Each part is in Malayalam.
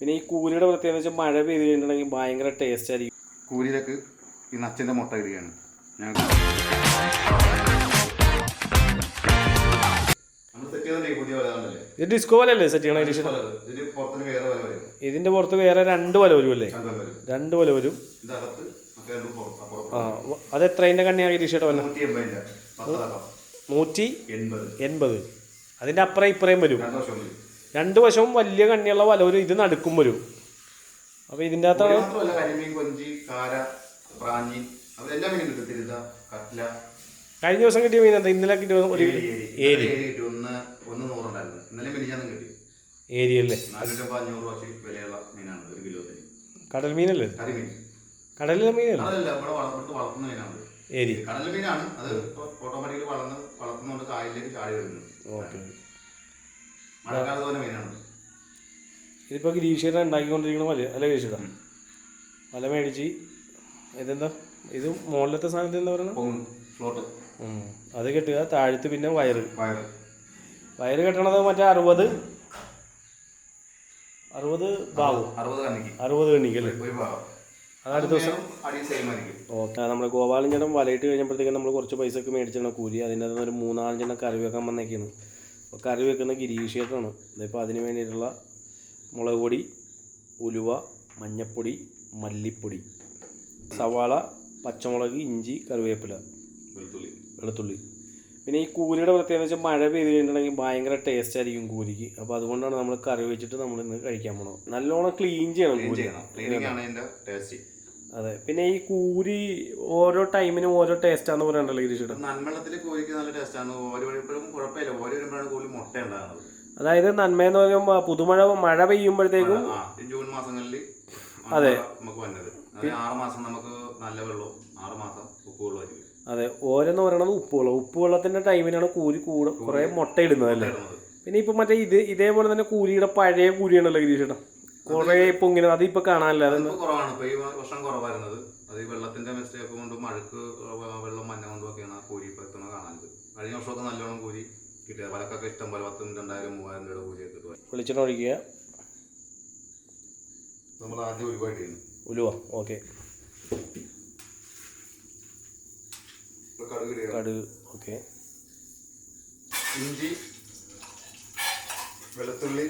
പിന്നെ ഈ കൂലിയുടെ പ്രത്യേകത വെച്ചാൽ മഴ പെയ്ത് കഴിഞ്ഞിട്ടുണ്ടെങ്കിൽ ഭയങ്കര ടേസ്റ്റ് ആയിരിക്കും. കൂലിയിലൊക്കെ ഈ നച്ചിന്റെ മുട്ട ഇടുകയാണ്. ഞങ്ങൾ നമ്മൾ സെറ്റ് ചെയ്തിട്ടുണ്ടെങ്കിൽ പുതിയ വില കണ്ടല്ലേ? ഇത് ഡിസ്കോ വലല്ലേ സെറ്റ് ചെയ്യണ ഗിരീഷ് ഇതിന്? വേറെ വില ഇതിന്റെ പുറത്ത് വേറെ രണ്ട് വല വരും അല്ലേ? രണ്ട് വല വരും. ആ അത് എത്രയിന്റെ കണ്ണിയാണ് ഗിരീഷേട്ട വല്ല നൂറ്റി എൺപത്. എൺപത്. അതിന്റെ അപ്പുറം ഇപ്പുറയും വരും. രണ്ട് വശവും വലിയ കണ്ണിയുള്ള വല ഒരു ഇത് നടുക്കും വരും. അപ്പൊ ഇതിന്റെ അകത്താണ് കട്ല. കഴിഞ്ഞ ദിവസം കിട്ടിയ മീൻ എന്താ? ഇന്നലെ കിട്ടിയ ഒരു ഏരി ഏരി. അല്ലേ? കടൽ മീനല്ലേ? കടലിലെ മീനല്ലേ? ഏരി. കടൽ മീനാണ് അത്. ഓട്ടോമാറ്റിക്കലി വളർന്ന് വളർത്തുന്നതുകൊണ്ട് കായലിലേക്ക് ചാടി ഓക്കെ. മഴക്കാലത്ത് തന്നെ മീനാണ് ഇതിപ്പോ ഗിരീഷേട്ടൻ ഉണ്ടാക്കിക്കൊണ്ടിരിക്കുന്ന വല അല്ല ഗിരീഷേട്ടാ വല മേടിച്ച് ഇതെന്താ? ഇത് മുകളിലത്തെ സാധനത്തിൽ എന്താ പറയുന്നത്? ഫ്ലോട്ട്. അത് കെട്ടുക താഴത്ത് പിന്നെ വയറ്. വയറ്. വയറ് കെട്ടണത് മറ്റേ അറുപത് അറുപത് ഭാഗം. അറുപത് കണ്ണിക്ക്. അറുപത് കണ്ണിക്കല്ലേ അടുത്ത ദിവസം. ഓക്കെ നമ്മൾ ഗോപാലഞ്ചേട്ടൻ വലയിട്ട് കഴിഞ്ഞപ്പോഴത്തേക്കും നമ്മൾ കുറച്ച് പൈസ ഒക്കെ മേടിച്ചാണ് കൂലി. അതിന്റെ ഒരു മൂന്നാലഞ്ചെണ്ണം കറി വെക്കാൻ വന്നേക്കാണ് അപ്പോൾ കറി വെക്കുന്ന ഗിരീക്ഷേത്രമാണ് ഇതിപ്പോൾ അതിന് വേണ്ടിയിട്ടുള്ള മുളക് പൊടി ഉലുവ മഞ്ഞപ്പൊടി മല്ലിപ്പൊടി സവാള പച്ചമുളക് ഇഞ്ചി കറിവേപ്പില വെളുത്തുള്ളി. വെളുത്തുള്ളി. പിന്നെ ഈ കൂലിയുടെ പ്രത്യേകത വെച്ചാൽ മഴ പെയ്ത് കഴിഞ്ഞിട്ടുണ്ടെങ്കിൽ ഭയങ്കര ടേസ്റ്റ് ആയിരിക്കും കൂലിക്ക്. അപ്പോൾ അതുകൊണ്ടാണ് നമ്മൾ കറി വെച്ചിട്ട് നമ്മൾ ഇന്ന് കഴിക്കാൻ പോണത്. നല്ലോണം ക്ലീൻ ചെയ്യണം ക്ലീൻ കൂലി. ആണ് ടേസ്റ്റ് അതെ. പിന്നെ ഈ കൂരി ഓരോ ടൈമിനും ഓരോ ടേസ്റ്റ് ആണെന്ന് പറയണ്ടല്ലോ ഗിരീഷേട്ടൻ നന്മളത്തിൽ കൂരിക്ക് നല്ല ടേസ്റ്റാണ് ഓരോ വരുമ്പോഴും കുഴപ്പമില്ല. ഓരോ വരുമ്പോഴാണ് കോഴി മുട്ട ഉണ്ടാകുന്നത്. അതായത് നന്മയെന്ന് പറയുമ്പോൾ പുതുമഴ മഴ പെയ്യുമ്പോഴത്തേക്കും ജൂൺ മാസങ്ങളിൽ അതെ. നമുക്ക് വന്നത്. ആറ് മാസം നമുക്ക് നല്ല വെള്ളവും ആറ് മാസം ഉപ്പ് വെള്ളമായിരിക്കും അതെ. ഓരോന്ന് പറയണത് ഉപ്പുവെള്ളം ഉപ്പുവെള്ളത്തിന്റെ ടൈമിനാണ് കൂരി കൂടെ കുറെ മുട്ട ഇടുന്നത് അല്ലേ പിന്നെ ഇപ്പൊ മറ്റേ ഇത് ഇതേപോലെ തന്നെ കൂലിയുടെ പഴയ കൂരിയാണല്ലോ ഗിരീഷേട്ടൻ കുറെ ഇപ്പൊ ഇങ്ങനെ അതിപ്പോ കാണാനില്ല. അത് അതിപ്പോ കുറവാണ്. ഇപ്പൊ ഈ വർഷം കുറവായിരുന്നത്. അത് ഈ വെള്ളത്തിന്റെ മിസ്റ്റേക്ക് കൊണ്ടും മഴക്ക് വെള്ളം മഞ്ഞ കൊണ്ടും ഒക്കെയാണ് ആ കൂരി ഇപ്പൊ എത്തുന്നത് കാണാനത്. കഴിഞ്ഞ വർഷമൊക്കെ നല്ലോണം കൂരി കിട്ടിയത്. പലക്കൊക്കെ ഇഷ്ടം പോലെ പത്തും രണ്ടായിരം മൂവായിരം രൂപയുടെ കൂരിയൊക്കെ വിളിച്ചിട്ടൊഴിക്കുക വെളിച്ചെണ്ണ ഒഴിക്കുക. നമ്മൾ ആദ്യം ഒരുപാട് ഉലുവ. ഓക്കെ. ഇപ്പൊ. കടുക്. ഓക്കെ. ഇഞ്ചി വെളുത്തുള്ളി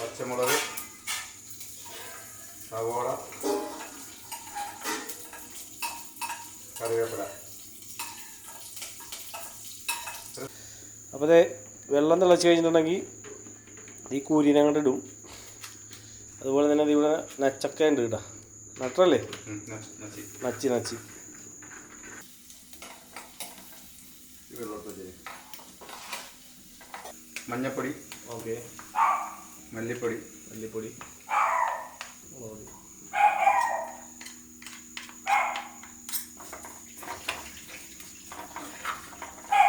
പച്ചമുളക് സവോള കറിവേപ്പില. അപ്പോൾ അതെ വെള്ളം തിളച്ച് കഴിഞ്ഞിട്ടുണ്ടെങ്കിൽ ഈ കൂരിനെ അങ്ങോട്ട് ഇടും. അതുപോലെ തന്നെ അത് ഇവിടെ നച്ചക്ക ഉണ്ട് കേട്ടോ. നട്ടല്ലേ? നച്ചി. നച്ചി. മഞ്ഞപ്പൊടി. ഓക്കെ. മല്ലിപ്പൊടി. മല്ലിപ്പൊടി.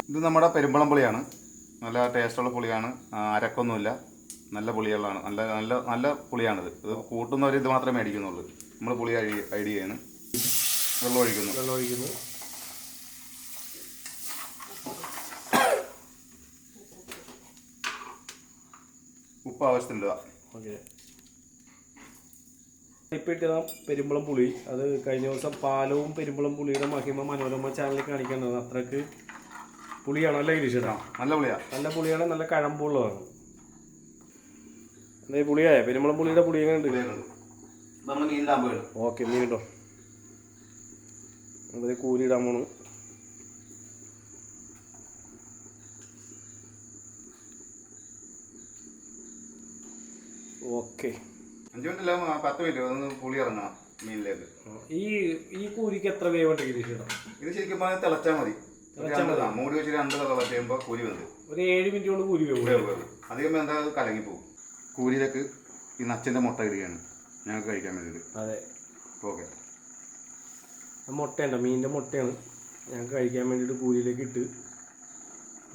ഇത് നമ്മുടെ പെരുമ്പളം പുളിയാണ്. നല്ല ടേസ്റ്റുള്ള പുളിയാണ്. അരക്കൊന്നുമില്ല. നല്ല പുളികളാണ് നല്ല നല്ല നല്ല പുളിയാണിത്. ഇത് കൂട്ടുന്നവർ ഇത് മാത്രമേ മേടിക്കുന്നുള്ളൂ. നമ്മൾ പുളി അഴി ഐഡിയ ചെയ്യുന്നു. വെള്ളം ഒഴിക്കുന്നു വെള്ളം ഒഴിക്കുന്നു ഉപ്പ് ആവശ്യത്തിനുള്ള ഓക്കെ. ഇപ്പം ഇട്ട പെരുമ്പളം പുളി അത് കഴിഞ്ഞ ദിവസം പാലവും പെരുമ്പളം പുളിയുടെ മഹിമ മനോരമ ചാനലിൽ കാണിക്കുന്നത് അത്രയ്ക്ക് പുളിയാണ് അല്ലേ ഗിരീഷേട്ടാ നല്ല പുളിയാണ് നല്ല പുളിയാണ് നല്ല കഴമ്പുള്ളതാണ്. ഈ പുളിയായ? പെരുമ്പളം പുളിയുടെ പുളി എങ്ങനെ ഉണ്ട്? ഓക്കെ മീൻ കേട്ടോ നമ്മളിത് കൂലി ഇടാൻ പോണു. ഓക്കെ. അഞ്ച് മിനിറ്റില്ല പത്ത് മിനിറ്റ് ഒന്ന് പുളി ഇറങ്ങണം മീനിലേക്ക്. ഈ ഈ കൂലിക്ക് എത്ര വേവുണ്ട് ഗിരീഷേട്ടാ ഇത് ശരിക്കും പറഞ്ഞാൽ തിളച്ചാൽ മതി. മൂടി വെച്ച് രണ്ട് തിള ചെയ്യുമ്പോൾ കൂലി വന്നത് ഒരു ഏഴ് മിനിറ്റ് കൊണ്ട് കൂലി വേവും. അധികം എന്താ അത് കലങ്ങിപ്പോവും. കൂലിയിലേക്ക് ഈ നച്ചിന്റെ മുട്ട ഇടുകയാണ്. ഞങ്ങൾക്ക് കഴിക്കാൻ വേണ്ടിയിട്ട്. അതെ. ഓക്കെ. മുട്ടയുണ്ട് മീനിന്റെ മുട്ടയാണ്. ഞങ്ങൾക്ക് കഴിക്കാൻ വേണ്ടിയിട്ട് കൂലിയിലേക്ക് ഇട്ട്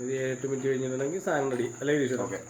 ഒരു ഏഴെട്ട് മിനിറ്റ് കഴിഞ്ഞിട്ടുണ്ടെങ്കിൽ സാധനം റെഡി അല്ലേ ഗിരീഷ് ഓക്കെ.